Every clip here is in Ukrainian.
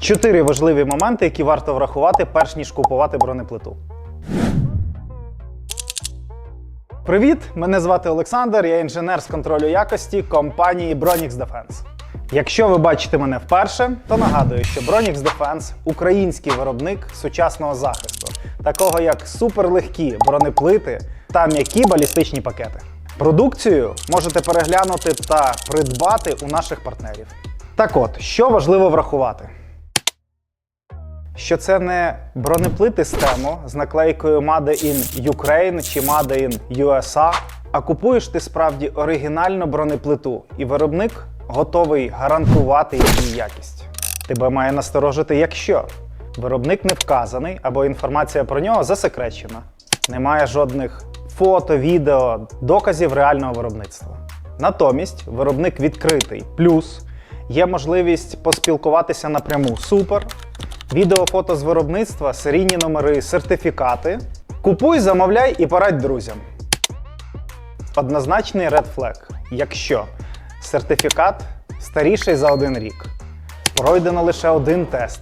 Чотири важливі моменти, які варто врахувати, перш ніж купувати бронеплиту. Привіт! Мене звати Олександр, я інженер з контролю якості компанії Bronix Defense. Якщо ви бачите мене вперше, то нагадую, що Bronix Defense – український виробник сучасного захисту, такого як суперлегкі бронеплити та м'які балістичні пакети. Продукцію можете переглянути та придбати у наших партнерів. Так от, що важливо врахувати? Що це не бронеплити з тему з наклейкою Made in Ukraine чи Made in USA, а купуєш ти справді оригінальну бронеплиту, і виробник готовий гарантувати її якість. Тебе має насторожити, якщо виробник не вказаний або інформація про нього засекречена. Немає жодних фото, відео, доказів реального виробництва. Натомість виробник відкритий, плюс є можливість поспілкуватися напряму супер. Відео, фото з виробництва, серійні номери, сертифікати. Купуй, замовляй і порадь друзям. Однозначний red flag, якщо сертифікат старіший за один рік, пройдено лише один тест,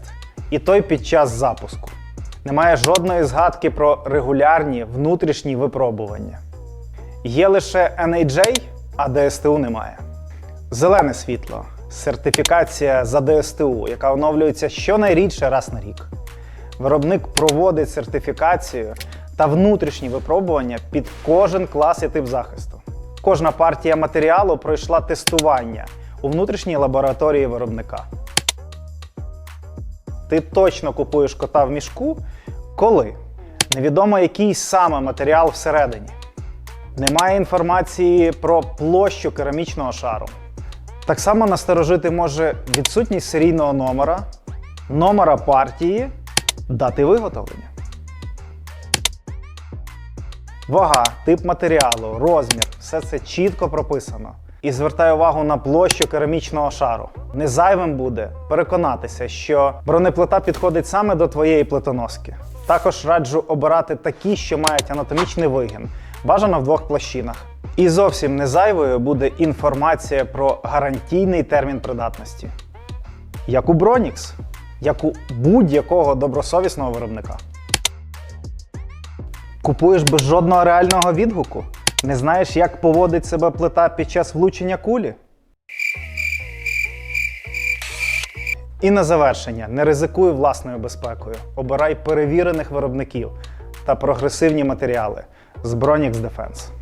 і той під час запуску. Немає жодної згадки про регулярні внутрішні випробування. Є лише NAJ, а ДСТУ немає. Зелене світло сертифікація за ДСТУ, яка оновлюється щонайрідше раз на рік. Виробник проводить сертифікацію та внутрішні випробування під кожен клас і тип захисту. Кожна партія матеріалу пройшла тестування у внутрішній лабораторії виробника. Ти точно купуєш кота в мішку, коли невідомо який саме матеріал всередині. Немає інформації про площу керамічного шару. Так само насторожити може відсутність серійного номера, номера партії, дати виготовлення. Вага, тип матеріалу, розмір все це чітко прописано. І звертай увагу на площу керамічного шару. Не зайвим буде переконатися, що бронеплита підходить саме до твоєї плитоноски. Також раджу обирати такі, що мають анатомічний вигін, бажано в двох площинах. І зовсім не зайвою буде інформація про гарантійний термін придатності. Як у Bronix, як у будь-якого добросовісного виробника. Купуєш без жодного реального відгуку? Не знаєш, як поводить себе плита під час влучення кулі? І на завершення, не ризикуй власною безпекою. Обирай перевірених виробників та прогресивні матеріали з Bronix Defense.